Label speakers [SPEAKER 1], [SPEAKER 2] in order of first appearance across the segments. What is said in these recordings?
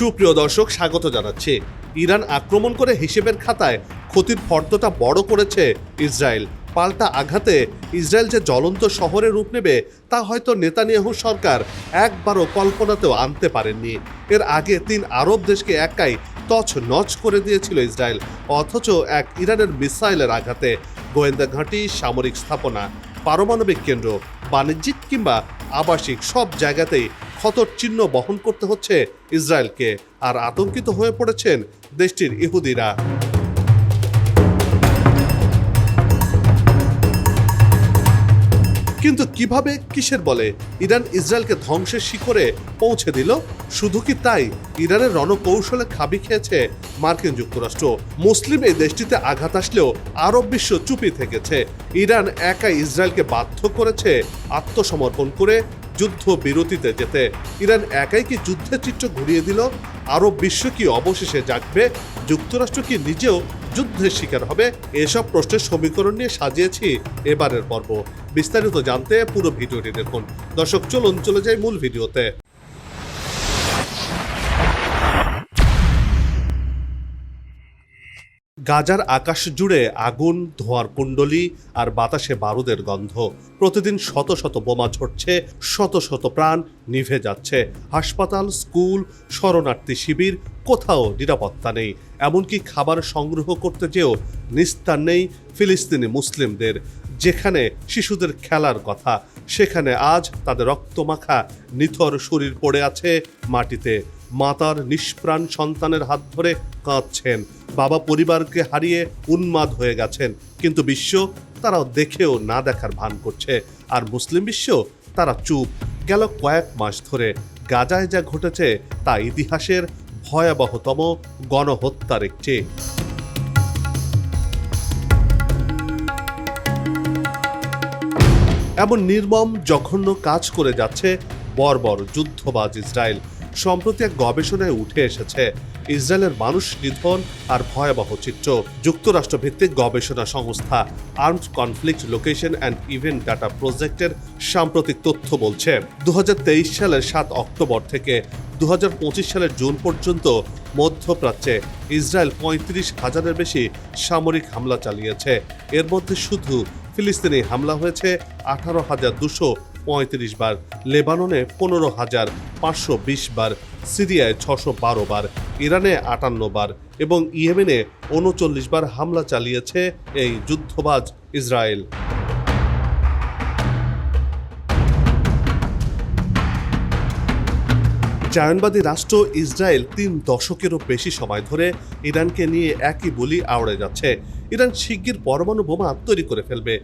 [SPEAKER 1] সুপ্রিয় দর্শক, স্বাগত জানাচ্ছি। ইরান আক্রমণ করে হিসেবের খাতায় ক্ষতির ফর্দটা বড় করেছে ইসরায়েল। পাল্টা আঘাতে ইসরায়েল যে জ্বলন্ত শহরে রূপ নেবে, তা হয়তো নেতানিয়াহু সরকার একবারও কল্পনাতেও আনতে পারেননি। এর আগে তিন আরব দেশকে একাই তছ নচ করে দিয়েছিল ইসরায়েল, অথচ এক ইরানের মিসাইলের আঘাতে। গোয়েন্দা ঘাঁটি, সামরিক স্থাপনা, পারমাণবিক কেন্দ্র, বাণিজ্যিক কিংবা আবাসিক সব জায়গাতেই ক্ষতর চিহ্ন বহন করতে হচ্ছে ইসরায়েলকে আর আতঙ্কিত হয়ে পড়েছেন দেশটির ইহুদিরা। কিন্তু কীভাবে, কিসের বলে? ইরান ইসরায়েলকে ধ্বংসের শিখরে পৌঁছে দিল? শুধু কি তাই? ইরানের রণকৌশলে খাবি খেয়েছে মার্কিন যুক্তরাষ্ট্র। মুসলিম এই দেশটিতে আঘাত আসলেও আরব বিশ্ব চুপি থেকেছে। ইরান একাই ইসরায়েলকে বাধ্য করেছে আত্মসমর্পণ করে যুদ্ধ বিরতিতে যেতে ইরান একাই কি যুদ্ধের চিত্র ঘুরিয়ে দিল? আরব বিশ্ব কি অবশেষে জাগবে? যুক্তরাষ্ট্র কি নিজেও যুদ্ধের শিকার হবে? এসব প্রশ্নের সমীকরণ নিয়ে সাজিয়েছি এবারের পর্ব। বিস্তারিত জানতে পুরো ভিডিওটি দেখুন। দর্শক, চলুন চলে যাই মূল ভিডিওতে। গাজার আকাশ জুড়ে আগুন, ধোঁয়ার কুণ্ডলি আর বাতাসে বারুদের গন্ধ। প্রতিদিন শত শত বোমা ঝরছে শত শত প্রাণ নিভে যাচ্ছে। হাসপাতাল, স্কুল, শরণার্থী শিবির, কোথাও নিরাপত্তা নেই। এমনকি খাবার সংগ্রহ করতে যেও নিস্তার নেই ফিলিস্তিনি মুসলিমদের। যেখানে শিশুদের খেলার কথা, সেখানে আজ তাদের রক্তমাখা নিথর শরীর পড়ে আছে মাটিতে। মাতার নিষ্প্রাণ সন্তানের হাত ধরে কাঁদছেন। বাবা পরিবারকে হারিয়ে উন্মাদ হয়ে গেছেন। কিন্তু বিশ্ব তারা দেখেও না দেখার ভান করছে। আর মুসলিম বিশ্ব তারা চুপ। গেল কয়েক মাস ধরে গাজায় যা ঘটেছে তা ইতিহাসের ভয়াবহতম গণহত্যার একটি। এমন নির্মম, জঘন্য কাজ করে যাচ্ছে বর্বর যুদ্ধবাজ ইসরায়েল। সম্প্রতি এক গবেষণায় উঠে এসেছে, ইসরায়েলের মানুষ নিধন আর ভয়াবহ চিত্র। যুক্তরাষ্ট্র ভিত্তিক গবেষণা সংস্থা armed conflict location and event data প্রজেক্টের সাম্প্রতিক তথ্য বলছে দু হাজার তেইশ সালের সাত অক্টোবর থেকে দু হাজার পঁচিশ সালের জুন পর্যন্ত মধ্যপ্রাচ্যে ইসরায়েল পঁয়ত্রিশ হাজারের বেশি সামরিক হামলা চালিয়েছে। এর মধ্যে শুধু ফিলিস্তিনি হামলা হয়েছে, আঠারো হাজার দুশো পঁয়ত্রিশ বার, লেবাননে পনেরো হাজার পাঁচশো বিশ বার, সিরিয়ায় ছশো বারো বার, ইরানে আটান্ন বার এবং ইয়েমেনে উনচল্লিশ বার হামলা চালিয়েছে এই যুদ্ধবাজ ইসরায়েল। জায়নবাদী রাষ্ট্র ইসরায়েল তিন দশকেরও বেশি সময় ধরে ইরানকে নিয়ে একই বলি আওড়ে যাচ্ছে। ইরান শিগগির পরমাণু বোমা তৈরি করে ফেলবে।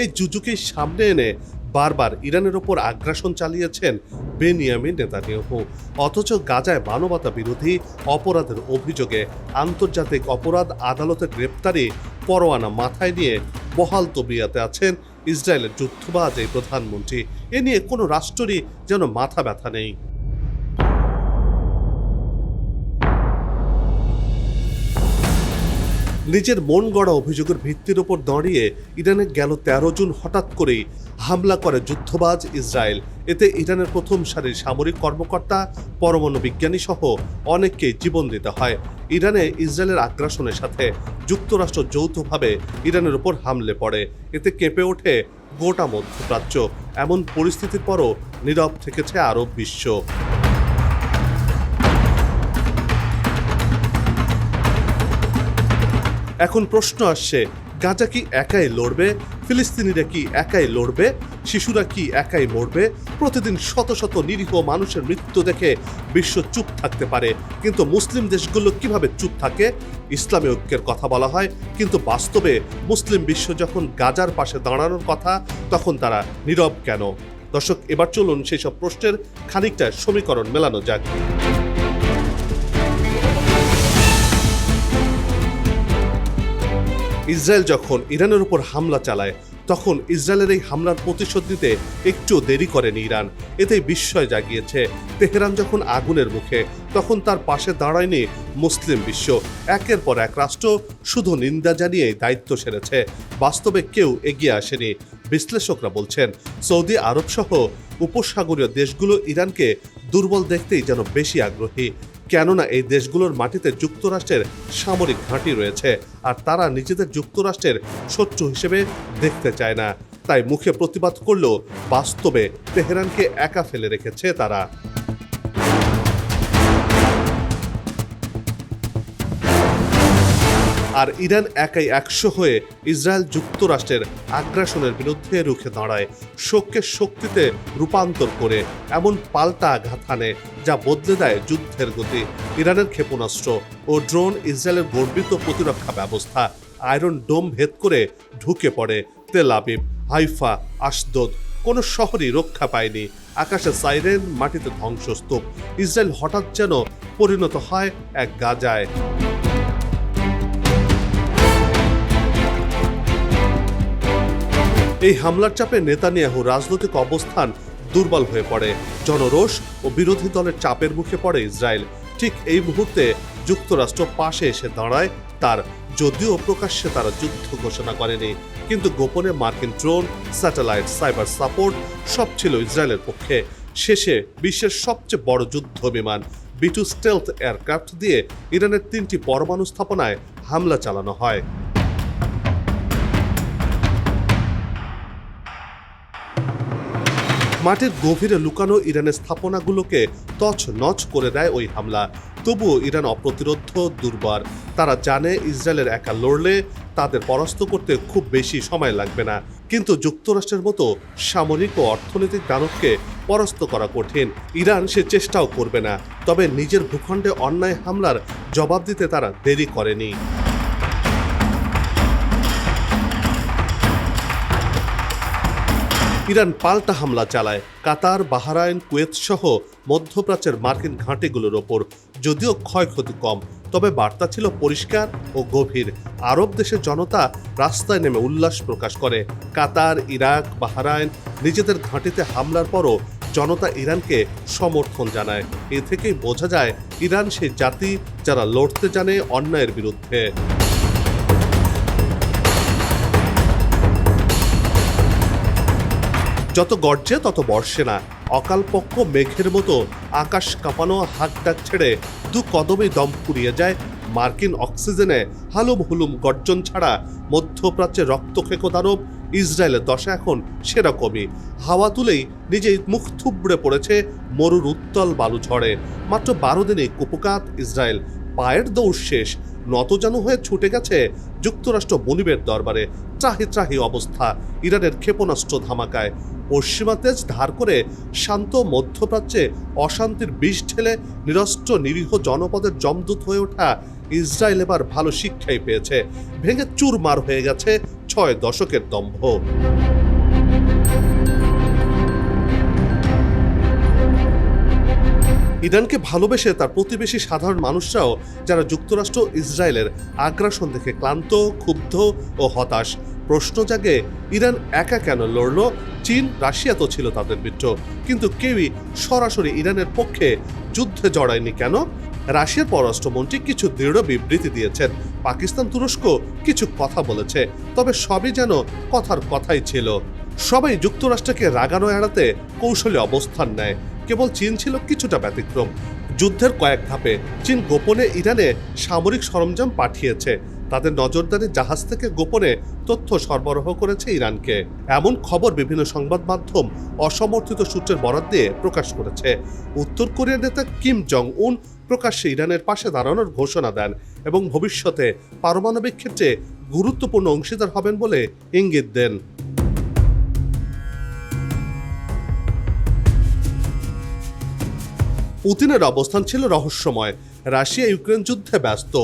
[SPEAKER 1] এই জুজুকে সামনে এনে বারবার ইরানের ওপর আগ্রাসন চালিয়েছেন বেনিয়ামিন নেতানিয়াহু। অথচ গাজায় মানবতা বিরোধী অপরাধের অভিযোগে আন্তর্জাতিক অপরাধ আদালতে গ্রেপ্তারি পরোয়ানা মাথায় নিয়ে বহাল তবিয়াতে আছেন ইসরায়েলের যুদ্ধবাজ এই প্রধানমন্ত্রী। এ নিয়ে কোনো রাষ্ট্রই যেন মাথা ব্যথা নেই। নিজের মন গড়া অভিযোগের ভিত্তির ওপর দাঁড়িয়ে ইরানে গেল তেরো জুন হঠাৎ করেই হামলা করে যুদ্ধবাজ ইসরায়েল। এতে ইরানের প্রথম সারির সামরিক কর্মকর্তা, পরমাণু বিজ্ঞানী সহ অনেককেই জীবন দিতে হয়। ইরানে ইসরায়েলের আগ্রাসনের সাথে যুক্তরাষ্ট্র যৌথভাবে ইরানের ওপর হামলে পড়ে। এতে কেঁপে ওঠে গোটা মধ্যপ্রাচ্য। এমন পরিস্থিতির পরও নীরব থেকেছে আরব বিশ্ব। এখন প্রশ্ন আসছে, গাজা কি একাই লড়বে? ফিলিস্তিনিরা কি একাই লড়বে? শিশুরা কি একাই মরবে? প্রতিদিন শত শত নিরীহ মানুষের মৃত্যু দেখে বিশ্ব চুপ থাকতে পারে। কিন্তু মুসলিম দেশগুলো কীভাবে চুপ থাকে? ইসলামী ঐক্যের কথা বলা হয়, কিন্তু বাস্তবে মুসলিম বিশ্ব যখন গাজার পাশে দাঁড়ানোর কথা, তখন তারা নীরব কেন? দর্শক, এবার চলুন সেই সব প্রশ্নের খানিকটা সমীকরণ মেলানো যাক। ইসরায়েল যখন ইরানের উপর হামলা চালায়, তখন ইসরায়েলের এই হামলার প্রতিশোধ নিতে একটু দেরি করেনি ইরান। এতে বিস্ময় জাগিয়েছে। তেহরান যখন আগুনের মুখে, তখন তার পাশে দাঁড়ায়নি মুসলিম বিশ্ব। একের পর এক রাষ্ট্র শুধু নিন্দা জানিয়ে দায়িত্ব সেরেছে। বাস্তবে কেউ এগিয়ে আসেনি। বিশ্লেষকরা বলছেন, সৌদি আরব সহ উপসাগরীয় দেশগুলো ইরানকে দুর্বল দেখতেই যেন বেশি আগ্রহী। কেননা এই দেশগুলোর মাটিতে যুক্তরাষ্ট্রের সামরিক ঘাঁটি রয়েছে, আর তারা নিজেদের যুক্তরাষ্ট্রের শত্রু হিসেবে দেখতে চায় না। তাই মুখে প্রতিবাদ করলেও বাস্তবে তেহরানকে একা ফেলে রেখেছে তারা। আর ইরান একাই একশো হয়ে ইসরায়েল যুক্তরাষ্ট্রের আগ্রাসনের বিরুদ্ধে রুখে দাঁড়ায়। শোককে শক্তিতে রূপান্তর করে এমন পাল্টা আঘাত হানে যা বদলে দেয় যুদ্ধের গতি। ইরানের ক্ষেপণাস্ত্র ও ড্রোন ইসরায়েলের গর্বিত প্রতিরক্ষা ব্যবস্থা আয়রন ডোম ভেদ করে ঢুকে পড়ে তেল আবিব, হাইফা আশদোদ কোনো শহরই রক্ষা পায়নি। আকাশে সাইরেন, মাটিতে ধ্বংসস্তূপ। ইসরায়েল হঠাৎ যেন পরিণত হয় এক গাজায়। এই হামলার চাপে নেতানিয়াহু রাজনৈতিক অবস্থান দুর্বল হয়ে পড়ে। জনরোষ ও বিরোধী দলের চাপের মুখে পড়ে ইসরায়েল। ঠিক এই মুহূর্তে যুক্তরাষ্ট্র পাশে এসে দাঁড়ায় তার, যদিও প্রকাশ্যে তারা যুদ্ধ ঘোষণা করেনি। কিন্তু গোপনে মার্কিন ড্রোন, স্যাটেলাইট, সাইবার সাপোর্ট সব ছিল ইসরায়েলের পক্ষে। শেষে বিশ্বের সবচেয়ে বড় যুদ্ধ বিমান বিটু স্টেলথ এয়ারক্রাফট দিয়ে ইরানের তিনটি পরমাণু স্থাপনায় হামলা চালানো হয়। মাটির গভীরে লুকানো ইরানের স্থাপনাগুলোকে তছ নচ করে দেয় ওই হামলা। তবুও ইরান অপ্রতিরোধ দুর্বার। তারা জানে ইসরায়েলের একা লড়লে তাদের পরাস্ত করতে খুব বেশি সময় লাগবে না। কিন্তু যুক্তরাষ্ট্রের মতো সামরিক ও অর্থনৈতিক দানবকে পরাস্ত করা কঠিন। ইরান সে চেষ্টাও করবে না। তবে নিজের ভূখণ্ডে অন্যায় হামলার জবাব দিতে তারা দেরি করেনি। ইরান পাল্টা হামলা চালায়। কাতার, বাহারাইন, কুয়েত সহ মধ্যপ্রাচ্যের মার্কিন ঘাঁটিগুলোর ওপর। যদিও ক্ষয়ক্ষতি কম, তবে বার্তা ছিল পরিষ্কার ও গভীর। আরব দেশের জনতা রাস্তায় নেমে উল্লাস প্রকাশ করে। কাতার, ইরাক, বাহারাইন নিজেদের ঘাঁটিতে হামলার পরও জনতা ইরানকে সমর্থন জানায়। এ থেকেই বোঝা যায়, ইরান সেই জাতি যারা লড়তে জানে অন্যায়ের বিরুদ্ধে। যত গর্জে তত বর্ষে না। অকালপক্ষ মেঘের মতো আকাশ কাঁপানো হাত ডাক ছেড়ে দু কদমে দম ফুরিয়ে যায়। মার্কিন অক্সিজেনে হালুম হুলুম গর্জন ছাড়া মধ্যপ্রাচ্যে রক্তক্ষেকো দানব ইসরায়েলের দশা এখন সেরকমই। হাওয়া তুলেই নিজেই মুখ থুবড়ে পড়েছে মরুর উত্তল বালু ঝড়ে। মাত্র বারো দিনে কুপকাত ইসরায়েল, পায়ের দৌড় শেষ। নতজানু হয়ে ছুটে গেছে যুক্তরাষ্ট্র মনিবের দরবারে। ত্রাহি ত্রাহি অবস্থা, ইরানের ক্ষেপণাস্ত্র ধামাকায়। পশ্চিমা তেজ ধার করে শান্ত মধ্যপ্রাচ্যে অশান্তির বিষ ঢেলে নিরস্ত্র নিরীহ জনপদের জমদূত হয়ে ওঠা ইসরায়েল এবার ভালো শিক্ষাই পেয়েছে। ভেঙে চুরমার হয়ে গেছে ছয় দশকের দম্ভ। ইরানকে ভালোবেসে তার প্রতিবেশী সাধারণ মানুষরাও, যারা যুক্তরাষ্ট্র ইসরায়েলের আগ্রাসন দেখে ক্লান্ত, ক্ষুব্ধ ও হতাশ, প্রশ্ন জাগে, ইরান একা কেন লড়ল? চীন, রাশিয়া তো ছিল তাদের মিত্র। কিন্তু কেউই সরাসরি ইরানের পক্ষে যুদ্ধে জড়ায়নি কেন? রাশিয়ার পররাষ্ট্রমন্ত্রী কিছু দৃঢ় বিবৃতি দিয়েছেন। পাকিস্তান তুরস্ক কিছু কথা বলেছে, তবে সবই যেন কথার কথাই ছিল। সবাই যুক্তরাষ্ট্রকে রাগানো এড়াতে কৌশলী অবস্থান নেয়। কেবল চীন ছিল কিছুটা ব্যতিক্রম। যুদ্ধের কয়েক ধাপে চীন গোপনে ইরানে সামরিক সরঞ্জাম পাঠিয়েছে। তাদের নজরদারি জাহাজ থেকে গোপনে তথ্য সরবরাহ করেছে ইরানকে। এমন খবর বিভিন্ন সংবাদ মাধ্যম অসমর্থিত সূত্রের বরাদ দিয়ে প্রকাশ করেছে। উত্তর কোরিয়ার নেতা কিম জং উন প্রকাশ্যে ইরানের পাশে দাঁড়ানোর ঘোষণা দেন এবং ভবিষ্যতে পারমাণবিক ক্ষেত্রে গুরুত্বপূর্ণ অংশীদার হবেন বলে ইঙ্গিত দেন। পুতিনের অবস্থান ছিল রহস্যময়। রাশিয়া ইউক্রেন যুদ্ধে ব্যস্ত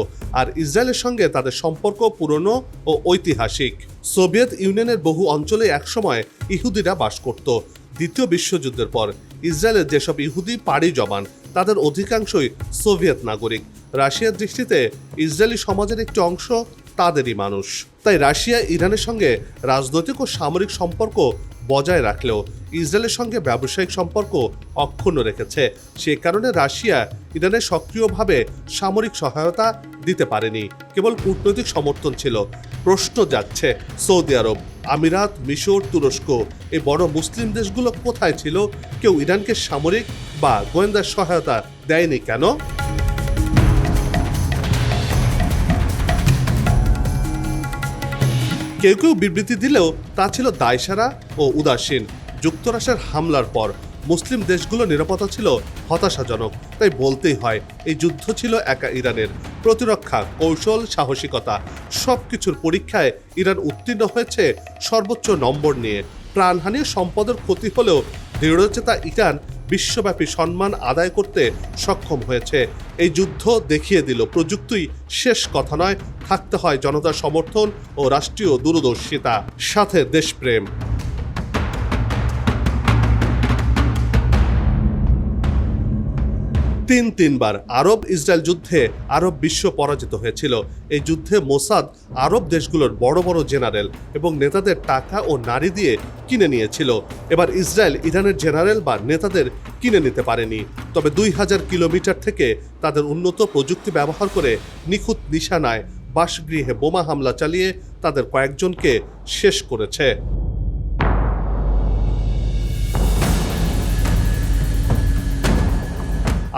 [SPEAKER 1] আর ইসরায়েলের সঙ্গে তাদের সম্পর্ক পুরনো ও ঐতিহাসিক। সোভিয়েত ইউনিয়নের বহু অঞ্চলে একসময় ইহুদিরা বাস করত। দ্বিতীয় বিশ্বযুদ্ধের পর ইসরায়েলের যেসব ইহুদি পাড়ি জমান, তাদের অধিকাংশই সোভিয়েত নাগরিক। রাশিয়ার দৃষ্টিতে ইসরায়েলি সমাজের একটি অংশ তাদেরই মানুষ। তাই রাশিয়া ইরানের সঙ্গে রাজনৈতিক ও সামরিক সম্পর্ক বজায় রাখলেও ইসরায়েলের সঙ্গে ব্যবসায়িক সম্পর্ক অক্ষুণ্ণ রেখেছে। সে কারণে রাশিয়া ইরানে সক্রিয়ভাবে সামরিক সহায়তা দিতে পারেনি। কেবল কূটনৈতিক সমর্থন ছিল। প্রশ্ন যাচ্ছে সৌদি আরব, আমিরাত, মিশর, তুরস্ক এই বড় মুসলিম দেশগুলো কোথায় ছিল? কেউ ইরানকে সামরিক বা গোয়েন্দা সহায়তা দেয়নি কেন? কেউ কেউ বিবৃতি দিলেও তা ছিল দায়সারা ও উদাসীন। যুক্তরাষ্ট্রের হামলার পর মুসলিম দেশগুলোর নিরাপত্তা ছিল হতাশাজনক। তাই বলতেই হয়, এই যুদ্ধ ছিল একা ইরানের। প্রতিরক্ষা, কৌশল, সাহসিকতা সব কিছুর পরীক্ষায় ইরান উত্তীর্ণ হয়েছে সর্বোচ্চ নম্বর নিয়ে। প্রাণহানি সম্পদের ক্ষতি হলেও দৃঢ়চেতা ইরান বিশ্বব্যাপী সম্মান আদায় করতে সক্ষম হয়েছে। এই যুদ্ধ দেখিয়ে দিল প্রযুক্তি শেষ কথা নয়, থাকতে হয় জনতার সমর্থন ও রাষ্ট্রীয় দূরদর্শিতা, সাথে দেশপ্রেম। তিন তিনবার আরব ইসরায়েল যুদ্ধে আরব বিশ্ব পরাজিত হয়েছিল। এই যুদ্ধে মোসাদ আরব দেশগুলোর বড় বড় জেনারেল এবং নেতাদের টাকা ও নারী দিয়ে কিনে নিয়েছিল। এবার ইসরায়েল ইরানের জেনারেল বা নেতাদের কিনে নিতে পারেনি। তবে দুই হাজার কিলোমিটার থেকে তাদের উন্নত প্রযুক্তি ব্যবহার করে নিখুঁত নিশানায় বাসগৃহে বোমা হামলা চালিয়ে তাদের কয়েকজনকে শেষ করেছে।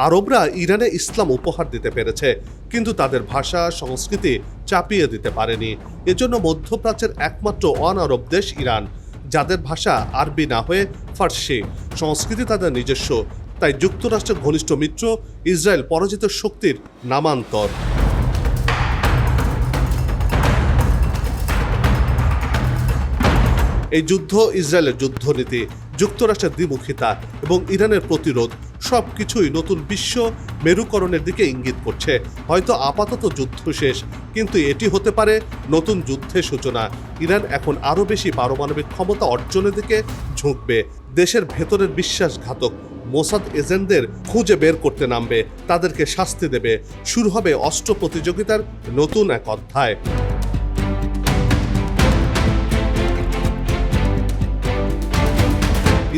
[SPEAKER 1] আরবরা ইরানে ইসলাম উপহার দিতে পেরেছে, কিন্তু তাদের ভাষা, সংস্কৃতি চাপিয়ে দিতে পারেনি। এজন্য মধ্যপ্রাচ্যের একমাত্র অন আরব দেশ ইরান, যাদের ভাষা আরবি না হয়ে ফার্সি। সংস্কৃতি তাদের নিজস্ব, তাই যুক্তরাষ্ট্রের ঘনিষ্ঠ মিত্র ইসরায়েল পরাজিত শক্তির নামান্তর। এই যুদ্ধ ইসরায়েলের যুদ্ধনীতি, যুক্তরাষ্ট্রের দ্বিমুখিতা এবং ইরানের প্রতিরোধ সব কিছুই নতুন বিশ্ব মেরুকরণের দিকে ইঙ্গিত করছে। হয়তো আপাতত যুদ্ধ শেষ, কিন্তু এটি হতে পারে নতুন যুদ্ধের সূচনা। ইরান এখন আরও বেশি পারমাণবিক ক্ষমতা অর্জনের দিকে ঝুঁকবে। দেশের ভেতরের বিশ্বাসঘাতক মোসাদ এজেন্টদের খুঁজে বের করতে নামবে, তাদেরকে শাস্তি দেবে। শুরু হবে অস্ত্র প্রতিযোগিতার নতুন এক অধ্যায়।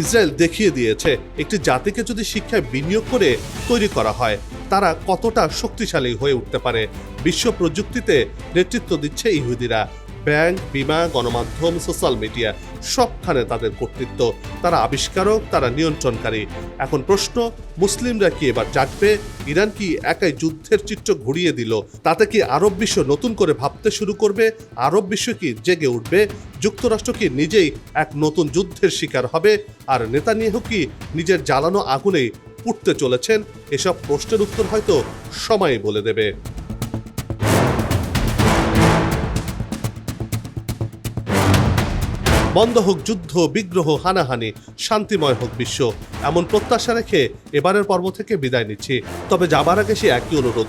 [SPEAKER 1] ইসরায়েল দেখিয়ে দিয়েছে, একটি জাতিকে যদি শিক্ষায় বিনিয়োগ করে তৈরি করা হয়, তারা কতটা শক্তিশালী হয়ে উঠতে পারে? বিশ্ব প্রযুক্তিতে নেতৃত্ব দিচ্ছে ইহুদিরা। ব্যাংক, বিমা, গণমাধ্যম, সোশ্যাল মিডিয়া, সবখানে তাদের কর্তৃত্ব। তারা আবিষ্কারক, তারা নিয়ন্ত্রণকারী। এখন প্রশ্ন, মুসলিমরা কি এবার জাগবে ইরান কি একাই যুদ্ধের চিত্র ঘুরিয়ে দিল? তাতে কি আরব বিশ্ব নতুন করে ভাবতে শুরু করবে? আরব বিশ্ব কি জেগে উঠবে? যুক্তরাষ্ট্র কি নিজেই এক নতুন যুদ্ধের শিকার হবে? আর নেতানিয়াহু কি নিজের জ্বালানো আগুনেই পুড়তে চলেছেন? এসব প্রশ্নের উত্তর হয়তো সময় বলে দেবে। বন্ধ হোক যুদ্ধ, বিগ্রহ, হানাহানি, শান্তিময় হোক বিশ্ব। এমন প্রত্যাশা রেখে এবারের পর্ব থেকে বিদায় নিচ্ছি। তবে যাবার আগে সে একই অনুরোধ।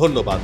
[SPEAKER 1] ধন্যবাদ।